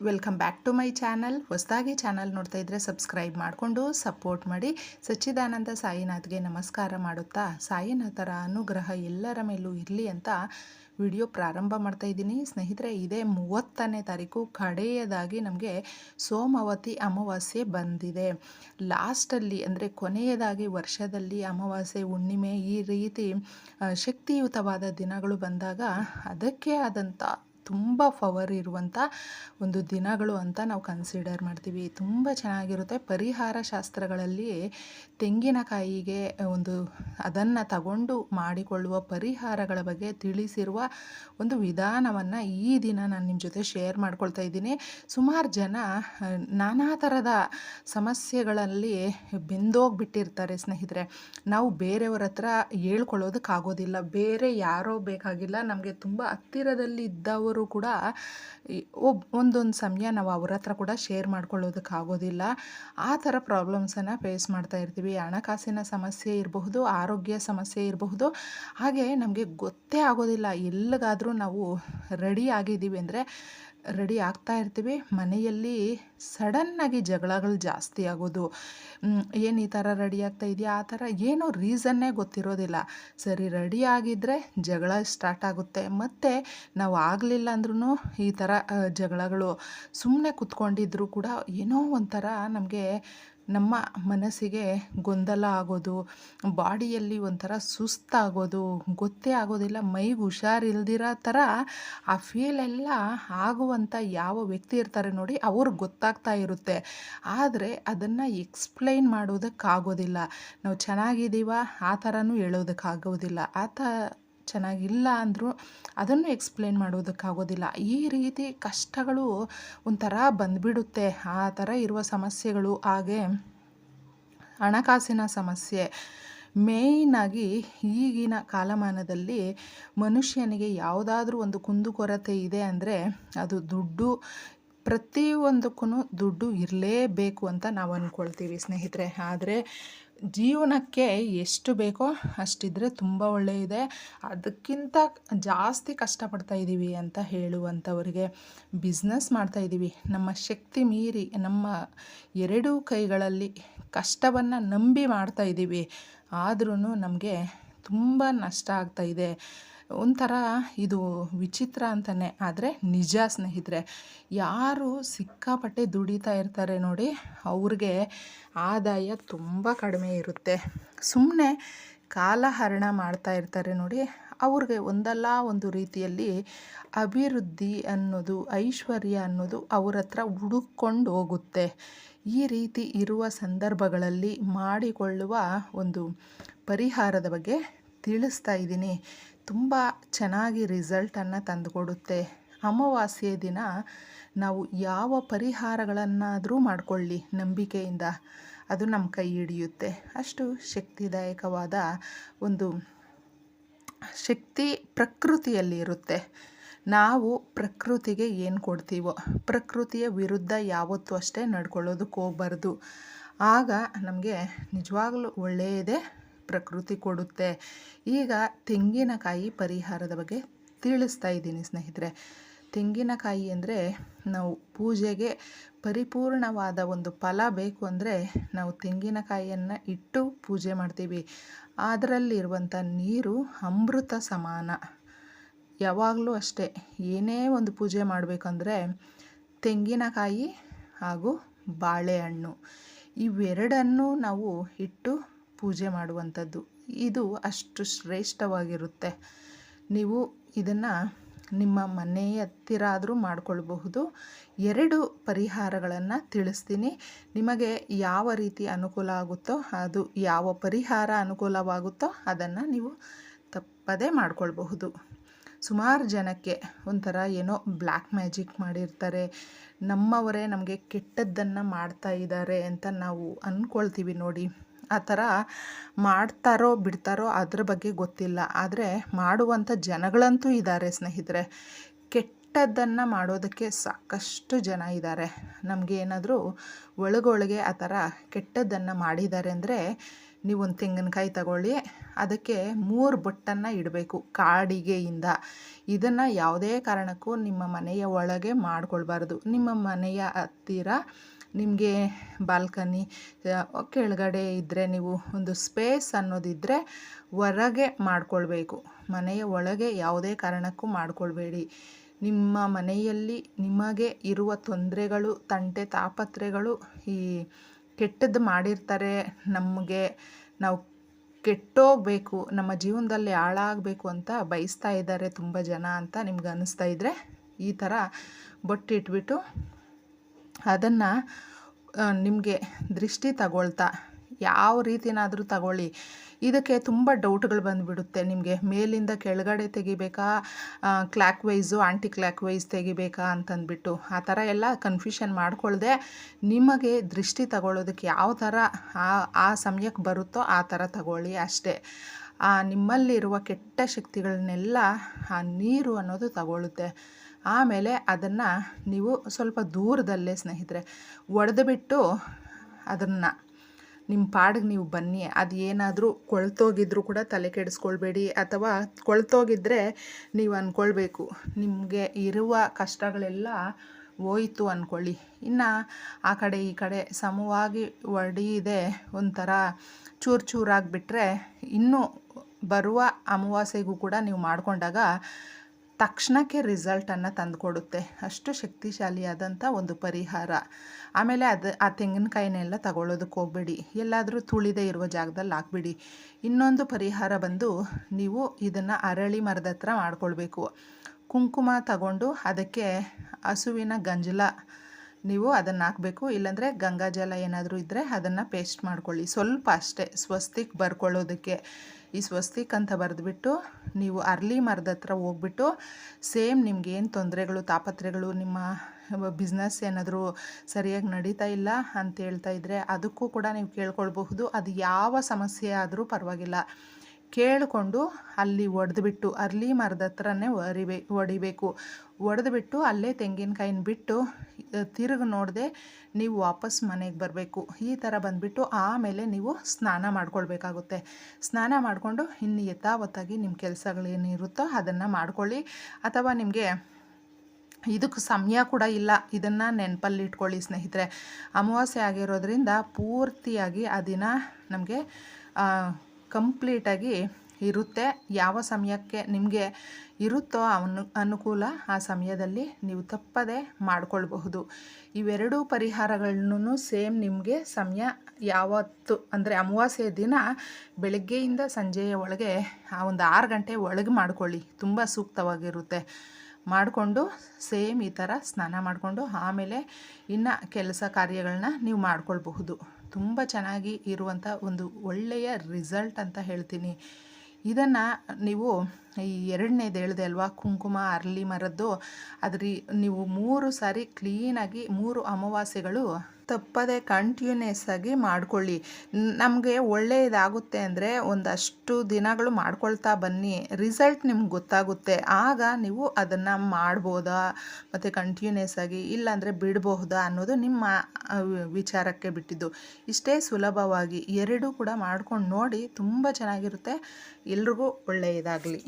Welcome back to my channel ಹೊಸದಾಗಿ channel ನೋಡ್ತಾ ಇದ್ದರೆ ಸಬ್ಸ್ಕ್ರೈಬ್ ಮಾಡಿಕೊಂಡು ಸಪೋರ್ಟ್ ಮಾಡಿ. ಸಚ್ಚಿದಾನಂದ ಸಾಯಿನಾಥ್ಗೆ ನಮಸ್ಕಾರ ಮಾಡುತ್ತಾ. ಸಾಯಿನಾಥರ ಅನುಗ್ರಹ ಎಲ್ಲರ ಮೇಲೂ ಇರಲಿ ಅಂತ ವಿಡಿಯೋ ಪ್ರಾರಂಭ ಮಾಡ್ತಾ ಇದ್ದೀನಿ. ಸ್ನೇಹಿತರೆ, ಇದೇ ಮೂವತ್ತನೇ ತಾರೀಕು ಕಡೆಯದಾಗಿ ನಮಗೆ ಸೋಮವತಿ ಅಮಾವಾಸ್ಯೆ ಬಂದಿದೆ. ಲಾಸ್ಟಲ್ಲಿ ಅಂದರೆ ಕೊನೆಯದಾಗಿ ವರ್ಷದಲ್ಲಿ ಅಮಾವಾಸ್ಯೆ, ಹುಣ್ಣಿಮೆ ಈ ರೀತಿ ಶಕ್ತಿಯುತವಾದ ದಿನಗಳು ಬಂದಾಗ ಅದಕ್ಕೆ ಆದಂಥ ತುಂಬ ಫವರ್ ಇರುವಂಥ ಒಂದು ದಿನಗಳು ಅಂತ ನಾವು ಕನ್ಸಿಡರ್ ಮಾಡ್ತೀವಿ. ತುಂಬ ಚೆನ್ನಾಗಿರುತ್ತೆ. ಪರಿಹಾರ ಶಾಸ್ತ್ರಗಳಲ್ಲಿ ತೆಂಗಿನಕಾಯಿಗೆ ಒಂದು ಅದನ್ನು ತಗೊಂಡು ಮಾಡಿಕೊಳ್ಳುವ ಪರಿಹಾರಗಳ ಬಗ್ಗೆ ತಿಳಿಸಿರುವ ಒಂದು ವಿಧಾನವನ್ನು ಈ ದಿನ ನಾನು ನಿಮ್ಮ ಜೊತೆ ಶೇರ್ ಮಾಡ್ಕೊಳ್ತಾ ಇದ್ದೀನಿ. ಸುಮಾರು ಜನ ನಾನಾ ಥರದ ಸಮಸ್ಯೆಗಳಲ್ಲಿ ಬೆಂದೋಗ್ಬಿಟ್ಟಿರ್ತಾರೆ ಸ್ನೇಹಿತರೆ. ನಾವು ಬೇರೆಯವ್ರ ಹತ್ರ ಹೇಳ್ಕೊಳ್ಳೋದಕ್ಕಾಗೋದಿಲ್ಲ. ಬೇರೆ ಯಾರೋ ಬೇಕಾಗಿಲ್ಲ. ನಮಗೆ ತುಂಬ ಹತ್ತಿರದಲ್ಲಿ ಇದ್ದವರು ಕೂಡ ಒಬ್, ಒಂದೊಂದು ಸಮಯ ನಾವು ಅವ್ರ ಹತ್ರ ಕೂಡ ಶೇರ್ ಮಾಡ್ಕೊಳ್ಳೋದಕ್ಕಾಗೋದಿಲ್ಲ ಆ ಥರ ಪ್ರಾಬ್ಲಮ್ಸನ್ನು ಫೇಸ್ ಮಾಡ್ತಾ ಇರ್ತೀವಿ. ಹಣಕಾಸಿನ ಸಮಸ್ಯೆ ಇರಬಹುದು, ಆರೋಗ್ಯ ಸಮಸ್ಯೆ ಇರಬಹುದು. ಹಾಗೆ ನಮಗೆ ಗೊತ್ತೇ ಆಗೋದಿಲ್ಲ. ಎಲ್ಲಿಗಾದರೂ ನಾವು ರೆಡಿ ಆಗಿದ್ದೀವಿ ಅಂದರೆ ರೆಡಿ ಆಗ್ತಾ ಇರ್ತೀವಿ. ಮನೆಯಲ್ಲಿ ಸಡನ್ನಾಗಿ ಜಗಳಗಳು ಜಾಸ್ತಿ ಆಗೋದು. ಏನು ಈ ಥರ ರೆಡಿ ಆಗ್ತಾ ಇದೆಯಾ? ಆ ಥರ ಏನೋ ರೀಸನ್ನೇ ಗೊತ್ತಿರೋದಿಲ್ಲ. ಸರಿ, ರೆಡಿ ಆಗಿದ್ದರೆ ಜಗಳ ಸ್ಟಾರ್ಟ್ ಆಗುತ್ತೆ. ಮತ್ತು ನಾವು ಆಗಲಿಲ್ಲ ಅಂದ್ರೂ ಈ ಥರ ಜಗಳಗಳು ಸುಮ್ಮನೆ ಕುತ್ಕೊಂಡಿದ್ರು ಕೂಡ ಏನೋ ಒಂಥರ ನಮಗೆ ನಮ್ಮ ಮನಸ್ಸಿಗೆ ಗೊಂದಲ ಆಗೋದು, ಬಾಡಿಯಲ್ಲಿ ಒಂಥರ ಸುಸ್ತಾಗೋದು, ಗೊತ್ತೇ ಆಗೋದಿಲ್ಲ ಮೈಗೆ ಹುಷಾರಿಲ್ದಿರೋ ಥರ ಆ ಫೀಲೆಲ್ಲ ಆಗುವಂಥ ಯಾವ ವ್ಯಕ್ತಿ ಇರ್ತಾರೆ ನೋಡಿ ಅವ್ರಿಗೆ ಗೊತ್ತಾಗ್ತಾ ಇರುತ್ತೆ. ಆದರೆ ಅದನ್ನು ಎಕ್ಸ್ಪ್ಲೈನ್ ಮಾಡೋದಕ್ಕಾಗೋದಿಲ್ಲ ನಾವು ಚೆನ್ನಾಗಿದ್ದೀವ? ಆ ಥರನೂ ಹೇಳೋದಕ್ಕಾಗೋದಿಲ್ಲ. ಆ ಥ ಚೆನ್ನಾಗಿಲ್ಲ ಅಂದರೂ ಅದನ್ನು ಎಕ್ಸ್ಪ್ಲೇನ್ ಮಾಡೋದಕ್ಕಾಗೋದಿಲ್ಲ. ಈ ರೀತಿ ಕಷ್ಟಗಳು ಒಂಥರ ಬಂದುಬಿಡುತ್ತೆ. ಆ ಥರ ಇರುವ ಸಮಸ್ಯೆಗಳು ಹಾಗೆ ಹಣಕಾಸಿನ ಸಮಸ್ಯೆ. ಮೇಯ್ನಾಗಿ ಈಗಿನ ಕಾಲಮಾನದಲ್ಲಿ ಮನುಷ್ಯನಿಗೆ ಯಾವುದಾದ್ರೂ ಒಂದು ಕುಂದುಕೊರತೆ ಇದೆ ಅಂದರೆ ಅದು ದುಡ್ಡು. ಪ್ರತಿಯೊಂದಕ್ಕೂ ದುಡ್ಡು ಇರಲೇಬೇಕು ಅಂತ ನಾವು ಅಂದ್ಕೊಳ್ತೀವಿ ಸ್ನೇಹಿತರೆ. ಆದರೆ ಜೀವನಕ್ಕೆ ಎಷ್ಟು ಬೇಕೋ ಅಷ್ಟಿದ್ರೆ ತುಂಬ ಒಳ್ಳೆಯದೆ. ಅದಕ್ಕಿಂತ ಜಾಸ್ತಿ ಕಷ್ಟಪಡ್ತಾ ಇದ್ದೀವಿ ಅಂತ ಹೇಳುವಂಥವ್ರಿಗೆ ಬಿಸ್ನೆಸ್ ಮಾಡ್ತಾ ಇದ್ದೀವಿ ನಮ್ಮ ಶಕ್ತಿ ಮೀರಿ, ನಮ್ಮ ಎರಡೂ ಕೈಗಳಲ್ಲಿ ಕಷ್ಟವನ್ನು ನಂಬಿ ಮಾಡ್ತಾ ಇದ್ದೀವಿ ಆದ್ರೂ ನಮಗೆ ತುಂಬ ನಷ್ಟ ಆಗ್ತಾ ಇದೆ. ಒಂಥರ ಇದು ವಿಚಿತ್ರ ಅಂತಲೇ ಆದರೆ ನಿಜ ಸ್ನೇಹಿತರೆ. ಯಾರು ಸಿಕ್ಕಾಪಟ್ಟೆ ದುಡಿತಾ ಇರ್ತಾರೆ ನೋಡಿ, ಅವ್ರಿಗೆ ಆದಾಯ ತುಂಬ ಕಡಿಮೆ ಇರುತ್ತೆ. ಸುಮ್ಮನೆ ಕಾಲಹರಣ ಮಾಡ್ತಾ ಇರ್ತಾರೆ ನೋಡಿ, ಅವ್ರಿಗೆ ಒಂದಲ್ಲ ಒಂದು ರೀತಿಯಲ್ಲಿ ಅಭಿವೃದ್ಧಿ ಅನ್ನೋದು, ಐಶ್ವರ್ಯ ಅನ್ನೋದು ಅವ್ರ ಹತ್ರ ಹುಡುಕೊಂಡು ಹೋಗುತ್ತೆ. ಈ ರೀತಿ ಇರುವ ಸಂದರ್ಭಗಳಲ್ಲಿ ಮಾಡಿಕೊಳ್ಳುವ ಒಂದು ಪರಿಹಾರದ ಬಗ್ಗೆ ತಿಳಿಸ್ತಾ ಇದ್ದೀನಿ. ತುಂಬ ಚೆನ್ನಾಗಿ ರಿಸಲ್ಟನ್ನು ತಂದುಕೊಡುತ್ತೆ. ಅಮಾವಾಸ್ಯೆ ದಿನ ನಾವು ಯಾವ ಪರಿಹಾರಗಳನ್ನಾದರೂ ಮಾಡಿಕೊಳ್ಳಿ ನಂಬಿಕೆಯಿಂದ. ಅದು ನಮ್ಮ ಕೈ ಹಿಡಿಯುತ್ತೆ. ಅಷ್ಟು ಶಕ್ತಿದಾಯಕವಾದ ಒಂದು ಶಕ್ತಿ ಪ್ರಕೃತಿಯಲ್ಲಿ ಇರುತ್ತೆ. ನಾವು ಪ್ರಕೃತಿಗೆ ಏನು ಕೊಡ್ತೀವೋ, ಪ್ರಕೃತಿಯ ವಿರುದ್ಧ ಯಾವತ್ತೂ ಅಷ್ಟೇ ನಡ್ಕೊಳ್ಳೋದಕ್ಕೆ ಹೋಗ್ಬಾರ್ದು. ಆಗ ನಮಗೆ ನಿಜವಾಗ್ಲೂ ಒಳ್ಳೆಯದೇ ಪ್ರಕೃತಿ ಕೊಡುತ್ತೆ. ಈಗ ತೆಂಗಿನಕಾಯಿ ಪರಿಹಾರದ ಬಗ್ಗೆ ತಿಳಿಸ್ತಾ ಇದ್ದೀನಿ ಸ್ನೇಹಿತರೆ. ತೆಂಗಿನಕಾಯಿ ಅಂದರೆ ನಾವು ಪೂಜೆಗೆ ಪರಿಪೂರ್ಣವಾದ ಒಂದು ಫಲ ಬೇಕು ಅಂದರೆ ನಾವು ತೆಂಗಿನಕಾಯಿಯನ್ನು ಇಟ್ಟು ಪೂಜೆ ಮಾಡ್ತೀವಿ. ಅದರಲ್ಲಿರುವಂಥ ನೀರು ಅಮೃತ ಸಮಾನ. ಯಾವಾಗಲೂ ಅಷ್ಟೇ, ಏನೇ ಒಂದು ಪೂಜೆ ಮಾಡಬೇಕಂದ್ರೆ ತೆಂಗಿನಕಾಯಿ ಹಾಗೂ ಬಾಳೆಹಣ್ಣು. ಇವೆರಡನ್ನೂ ನಾವು ಇಟ್ಟು ಪೂಜೆ ಮಾಡುವಂಥದ್ದು. ಇದು ಅಷ್ಟು ಶ್ರೇಷ್ಠವಾಗಿರುತ್ತೆ. ನೀವು ಇದನ್ನು ನಿಮ್ಮ ಮನೆಯ ಹತ್ತಿರ ಆದರೂ ಮಾಡಿಕೊಳ್ಬಹುದು. ಎರಡು ಪರಿಹಾರಗಳನ್ನು ತಿಳಿಸ್ತೀನಿ. ನಿಮಗೆ ಯಾವ ರೀತಿ ಅನುಕೂಲ ಆಗುತ್ತೋ, ಅದು ಯಾವ ಪರಿಹಾರ ಅನುಕೂಲವಾಗುತ್ತೋ ಅದನ್ನು ನೀವು ತಪ್ಪದೇ ಮಾಡಿಕೊಳ್ಬಹುದು. ಸುಮಾರು ಜನಕ್ಕೆ ಒಂಥರ ಏನೋ ಬ್ಲ್ಯಾಕ್ ಮ್ಯಾಜಿಕ್ ಮಾಡಿರ್ತಾರೆ. ನಮ್ಮವರೇ ನಮಗೆ ಕೆಟ್ಟದ್ದನ್ನು ಮಾಡ್ತಾ ಇದ್ದಾರೆ ಅಂತ ನಾವು ಅಂದ್ಕೊಳ್ತೀವಿ ನೋಡಿ. ಆ ಥರ ಮಾಡ್ತಾರೋ ಬಿಡ್ತಾರೋ ಅದ್ರ ಬಗ್ಗೆ ಗೊತ್ತಿಲ್ಲ. ಆದರೆ ಮಾಡುವಂಥ ಜನಗಳಂತೂ ಇದ್ದಾರೆ ಸ್ನೇಹಿತರೆ. ಕೆಟ್ಟದ್ದನ್ನು ಮಾಡೋದಕ್ಕೆ ಸಾಕಷ್ಟು ಜನ ಇದ್ದಾರೆ. ನಮಗೆ ಏನಾದರೂ ಒಳಗೊಳಗೆ ಆ ಥರ ಕೆಟ್ಟದ್ದನ್ನು ಮಾಡಿದ್ದಾರೆ ಅಂದರೆ ನೀವೊಂದು ತೆಂಗಿನಕಾಯಿ ತಗೊಳ್ಳಿ, ಅದಕ್ಕೆ ಮೂರು ಬೊಟ್ಟನ್ನು ಇಡಬೇಕು ಕಾಡಿಗೆಯಿಂದ. ಇದನ್ನು ಯಾವುದೇ ಕಾರಣಕ್ಕೂ ನಿಮ್ಮ ಮನೆಯ ಒಳಗೆ ಮಾಡಿಕೊಳ್ಬಾರ್ದು. ನಿಮ್ಮ ಮನೆಯ ಹತ್ತಿರ ನಿಮಗೆ ಬಾಲ್ಕನಿ ಕೆಳಗಡೆ ಇದ್ದರೆ ನೀವು ಒಂದು ಸ್ಪೇಸ್ ಅನ್ನೋದಿದ್ದರೆ ಹೊರಗೆ ಮಾಡಿಕೊಳ್ಬೇಕು. ಮನೆಯ ಒಳಗೆ ಯಾವುದೇ ಕಾರಣಕ್ಕೂ ಮಾಡಿಕೊಳ್ಬೇಡಿ. ನಿಮ್ಮ ಮನೆಯಲ್ಲಿ ನಿಮಗೆ ಇರುವ ತೊಂದರೆಗಳು, ತಂಟೆ ತಾಪತ್ರೆಗಳು ಈ ಕೆಟ್ಟದ್ದು ಮಾಡಿರ್ತಾರೆ, ನಮಗೆ ನಾವು ಕೆಟ್ಟೋಗಬೇಕು, ನಮ್ಮ ಜೀವನದಲ್ಲಿ ಹಾಳಾಗಬೇಕು ಅಂತ ಬಯಸ್ತಾ ಇದ್ದಾರೆ ತುಂಬ ಜನ ಅಂತ ನಿಮ್ಗೆ ಅನ್ನಿಸ್ತಾ ಇದ್ದರೆ ಈ ಥರ ಬೊಟ್ಟಿಟ್ಬಿಟ್ಟು ಅದನ್ನು ನಿಮಗೆ ದೃಷ್ಟಿ ತಗೊಳ್ತಾ, ಯಾವ ರೀತಿನಾದರೂ ತಗೊಳ್ಳಿ. ಇದಕ್ಕೆ ತುಂಬ ಡೌಟ್ಗಳು ಬಂದುಬಿಡುತ್ತೆ. ನಿಮಗೆ ಮೇಲಿಂದ ಕೆಳಗಡೆ ತೆಗಿಬೇಕಾ clockwise anticlockwise ತೆಗಿಬೇಕಾ ಅಂತಂದ್ಬಿಟ್ಟು ಆ ಥರ ಎಲ್ಲ ಕನ್ಫ್ಯೂಷನ್ ಮಾಡ್ಕೊಳ್ಳದೆ ನಿಮಗೆ ದೃಷ್ಟಿ ತಗೊಳ್ಳೋದಕ್ಕೆ ಯಾವ ಥರ ಆ ಆ ಸಮಯಕ್ಕೆ ಬರುತ್ತೋ ಆ ಥರ ತಗೊಳ್ಳಿ ಅಷ್ಟೇ. ಆ ನಿಮ್ಮಲ್ಲಿರುವ ಕೆಟ್ಟ ಶಕ್ತಿಗಳನ್ನೆಲ್ಲ ಆ ನೀರು ಅನ್ನೋದು ತಗೊಳ್ಳುತ್ತೆ. ಆಮೇಲೆ ಅದನ್ನು ನೀವು ಸ್ವಲ್ಪ ದೂರದಲ್ಲೇ ಸ್ನೇಹಿತರೆ ಒಡೆದುಬಿಟ್ಟು ಅದನ್ನು ನಿಮ್ಮ ಪಾಡಿಗೆ ನೀವು ಬನ್ನಿ. ಅದು ಏನಾದರೂ ಕೊಳ್ತೋಗಿದ್ರೂ ಕೂಡ ತಲೆ ಕೆಡಿಸ್ಕೊಳ್ಬೇಡಿ ಅಥವಾ ಕೊಳ್ತೋಗಿದ್ದರೆ ನೀವು ಅಂದ್ಕೊಳ್ಬೇಕು ನಿಮಗೆ ಇರುವ ಕಷ್ಟಗಳೆಲ್ಲ ಹೋಯಿತು ಅಂದ್ಕೊಳ್ಳಿ ಇನ್ನು ಆ ಕಡೆ ಈ ಕಡೆ ಸಮವಾಗಿ ಒಡೆಯದೆ ಒಂಥರ ಚೂರು ಚೂರಾಗಿಬಿಟ್ರೆ ಇನ್ನೂ ಬರುವ ಅಮಾವಾಸ್ಯೆಗೂ ಕೂಡ ನೀವು ಮಾಡಿಕೊಂಡಾಗ ತಕ್ಷಣಕ್ಕೆ ರಿಸಲ್ಟನ್ನು ತಂದುಕೊಡುತ್ತೆ. ಅಷ್ಟು ಶಕ್ತಿಶಾಲಿಯಾದಂಥ ಒಂದು ಪರಿಹಾರ. ಆಮೇಲೆ ಅದು, ಆ ತೆಂಗಿನಕಾಯಿನೆಲ್ಲ ತಗೊಳ್ಳೋದಕ್ಕೆ ಹೋಗಬೇಡಿ. ಎಲ್ಲಾದರೂ ತುಳಿದೇ ಇರುವ ಜಾಗದಲ್ಲಿ ಹಾಕ್ಬಿಡಿ. ಇನ್ನೊಂದು ಪರಿಹಾರ ಬಂದು ನೀವು ಇದನ್ನು ಅರಳಿ ಮರದ ಹತ್ರ ಮಾಡ್ಕೊಳ್ಬೇಕು. ಕುಂಕುಮ ತಗೊಂಡು ಅದಕ್ಕೆ ಹಸುವಿನ ಗಂಜಲ ನೀವು ಅದನ್ನು ಹಾಕಬೇಕು. ಇಲ್ಲಾಂದರೆ ಗಂಗಾಜಲ ಏನಾದರೂ ಇದ್ದರೆ ಅದನ್ನು ಪೇಸ್ಟ್ ಮಾಡ್ಕೊಳ್ಳಿ. ಸ್ವಲ್ಪ ಅಷ್ಟೇ, ಸ್ವಸ್ತಿಕ್ ಬರ್ಕೊಳ್ಳೋದಕ್ಕೆ. ಈ ಸ್ವಸ್ತಿಕ್ ಅಂತ ಬರೆದ್ಬಿಟ್ಟು ನೀವು ಅರ್ಲಿ ಮರದ ಹತ್ರ ಹೋಗ್ಬಿಟ್ಟು ಸೇಮ್ ನಿಮ್ಗೇನು ತೊಂದರೆಗಳು ತಾಪತ್ರೆಗಳು ನಿಮ್ಮ ಬಿಸ್ನೆಸ್ ಏನಾದರೂ ಸರಿಯಾಗಿ ನಡೀತಾ ಇಲ್ಲ ಅಂತ ಹೇಳ್ತಾ ಇದ್ದರೆ ಅದಕ್ಕೂ ಕೂಡ ನೀವು ಕೇಳ್ಕೊಳ್ಬಹುದು. ಅದು ಯಾವ ಸಮಸ್ಯೆ ಆದರೂ ಪರವಾಗಿಲ್ಲ. ಕೇಳಿಕೊಂಡು ಅಲ್ಲಿ ಒಡೆದ್ಬಿಟ್ಟು ಅರ್ಲಿ ಮರದ ಹತ್ರನೇ ಒರಿಬೇ ಹೊಡಿಬೇಕು ಒಡೆದ್ಬಿಟ್ಟು ಅಲ್ಲೇ ತೆಂಗಿನಕಾಯಿನ ಬಿಟ್ಟು ತಿರುಗಿ ನೋಡದೆ ನೀವು ವಾಪಸ್ ಮನೆಗೆ ಬರಬೇಕು. ಈ ಥರ ಬಂದುಬಿಟ್ಟು ಆಮೇಲೆ ನೀವು ಸ್ನಾನ ಮಾಡ್ಕೊಳ್ಬೇಕಾಗುತ್ತೆ. ಸ್ನಾನ ಮಾಡಿಕೊಂಡು ಇನ್ನು ಯಥಾವತ್ತಾಗಿ ನಿಮ್ಮ ಕೆಲಸಗಳೇನಿರುತ್ತೋ ಅದನ್ನು ಮಾಡ್ಕೊಳ್ಳಿ. ಅಥವಾ ನಿಮಗೆ ಇದಕ್ಕೆ ಸಮಯ ಕೂಡ ಇಲ್ಲ. ಇದನ್ನು ನೆನಪಲ್ಲಿ ಇಟ್ಕೊಳ್ಳಿ ಸ್ನೇಹಿತರೆ. ಅಮಾವಾಸ್ಯೆ ಆಗಿರೋದ್ರಿಂದ ಪೂರ್ತಿಯಾಗಿ ಆ ದಿನ ನಮಗೆ ಕಂಪ್ಲೀಟಾಗಿ ಇರುತ್ತೆ. ಯಾವ ಸಮಯಕ್ಕೆ ನಿಮಗೆ ಇರುತ್ತೋ ಅನು ಅನುಕೂಲ ಆ ಸಮಯದಲ್ಲಿ ನೀವು ತಪ್ಪದೆ ಮಾಡಿಕೊಳ್ಬಹುದು. ಇವೆರಡೂ ಪರಿಹಾರಗಳನ್ನು ಸೇಮ್ ನಿಮಗೆ ಸಮಯ ಯಾವತ್ತು, ಅಂದರೆ ಅಮಾವಾಸ್ಯೆ ದಿನ ಬೆಳಗ್ಗೆಯಿಂದ ಸಂಜೆಯ ಒಳಗೆ ಆ ಒಂದು ಆರು ಗಂಟೆ ಒಳಗೆ ಮಾಡಿಕೊಳ್ಳಿ. ತುಂಬ ಸೂಕ್ತವಾಗಿರುತ್ತೆ. ಮಾಡಿಕೊಂಡು ಸೇಮ್ ಈ ಥರ ಸ್ನಾನ ಮಾಡಿಕೊಂಡು ಆಮೇಲೆ ಇನ್ನು ಕೆಲಸ ಕಾರ್ಯಗಳನ್ನ ನೀವು ಮಾಡ್ಕೊಳ್ಬಹುದು. ತುಂಬ ಚೆನ್ನಾಗಿ ಇರುವಂಥ ಒಂದು ಒಳ್ಳೆಯ ರಿಸಲ್ಟ್ ಅಂತ ಹೇಳ್ತೀನಿ. ಇದನ್ನು ನೀವು ಈ ಎರಡನೇದು ಹೇಳಿದೆ ಅಲ್ವಾ? ಕುಂಕುಮ ಅರಳಿ ಮರದ್ದು. ಅದ್ರ ನೀವು ಮೂರು ಸಾರಿ ಕ್ಲೀನಾಗಿ ಮೂರು ಅಮಾವಾಸ್ಯೆಗಳು ತಪ್ಪದೆ ಕಂಟಿನ್ಯೂಸ್ ಆಗಿ ಮಾಡ್ಕೊಳ್ಳಿ. ನಮಗೆ ಒಳ್ಳೆಯದಾಗುತ್ತೆ ಅಂದರೆ ಒಂದಷ್ಟು ದಿನಗಳು ಮಾಡ್ಕೊಳ್ತಾ ಬನ್ನಿ. ರಿಸಲ್ಟ್ ನಿಮ್ಗೆ ಗೊತ್ತಾಗುತ್ತೆ. ಆಗ ನೀವು ಅದನ್ನು ಮಾಡ್ಬೋದಾ? ಮತ್ತು ಕಂಟಿನ್ಯೂಸ್ ಆಗಿ ಇಲ್ಲಾಂದರೆ ಬಿಡಬಹುದಾ ಅನ್ನೋದು ನಿಮ್ಮ ವಿಚಾರಕ್ಕೆ ಬಿಟ್ಟಿದ್ದು. ಇಷ್ಟೇ ಸುಲಭವಾಗಿ ಎರಡೂ ಕೂಡ ಮಾಡ್ಕೊಂಡು ನೋಡಿ ತುಂಬ ಚೆನ್ನಾಗಿರುತ್ತೆ. ಎಲ್ರಿಗೂ ಒಳ್ಳೆಯದಾಗಲಿ.